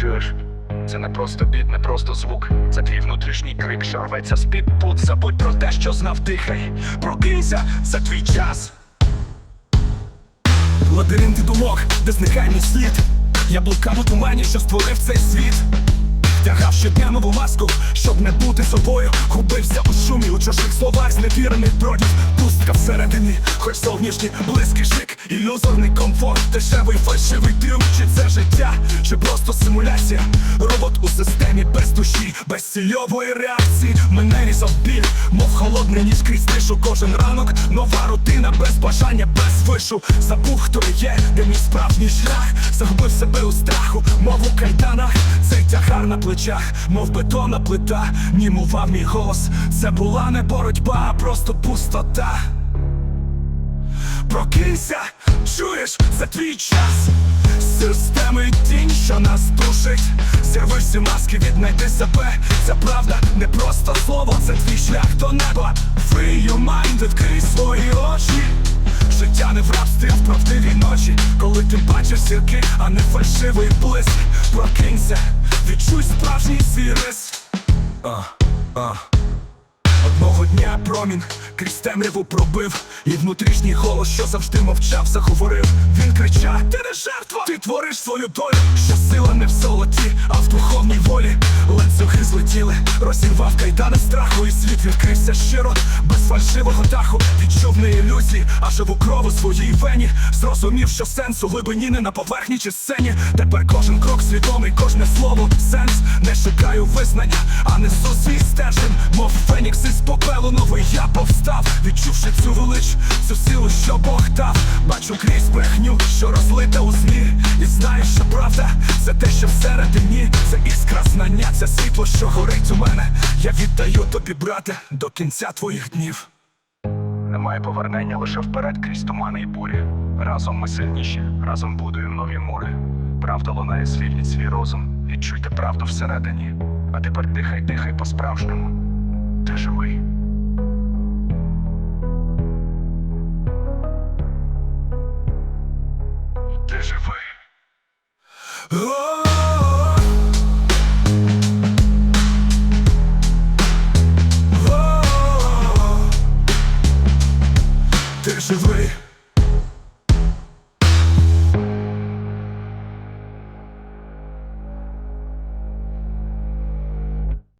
чуєш? Це не просто біт, не просто звук. Це твій внутрішній крик, що рветься з під пут. Забудь про те, що знав, дихай. Прокинься, це твій час. Лабіринти думок, де зникає мій слід. Я блукав у тумані, що створив цей світ. Тягав щодня нову маску, щоб не бути собою. Губився у шумі, у чужих словах, зневірених бродів. Пустка всередині, хоч зовнішній близький шик, ілюзорний комфорт, дешевий фальшивий трюк. Чи це життя, чи просто симуляція? Робот у системі без душі, без цільової реакції. Мене різав біль, мов холодний ніж крізь тишу Кожен ранок, нова рутина, без бажання, без вишу. Забув, хто є, де мій справжній шлях. Загубив себе у страху, мов у кайданах. Цей тягар на плечах, мов бетонна плита, німував мій голос. Це була не боротьба, а просто пустота. Прокинься, чуєш, це твій час. Системи тінь, що нас душить. Зірви всі маски, віднайди себе. Це правда, не просто слово, це твій шлях до неба. Free your mind, відкрий свої очі. Життя не в рабстві, а в правдивій ночі. Коли ти бачиш зірки, а не фальшивий блиск. Прокинься, відчуй справжній свій рис. А, а. Одного дня промінь крізь темряву пробив, і внутрішній голос, що завжди мовчав, заговорив. Він кричав: Ти не жертва, ти твориш свою долю. Що сила не в золоті, а в духовній волі. Ланцюги злетіли, розірвав кайдани страху, і світ відкрився щиро, без фальшивого даху. Відчув не ілюзії, а живу кров у своїй вені. Зрозумів, що сенс у глибині не на поверхні чи сцені. Тепер кожен крок свідомий, кожне слово сенс. Не шукаю визнання, а несу свій стержень, мов фенікс із попелу новий я повстав, відчувши цю велич, цю силу, що Бог дав. Бачу крізь брехню, що розлита у змі. І знаю, що правда, це те, що всередині, це іскра знання, це світло, що горить. Я віддаю тобі, брате, до кінця твоїх днів. Немає повернення лише вперед крізь тумани і бурі. Разом ми сильніші, разом будуємо нові мури. Правда лунає, звільніть свій розум. Відчуйте правду всередині. А тепер дихай, дихай по-справжньому. Ти живий. Ти живий. живи.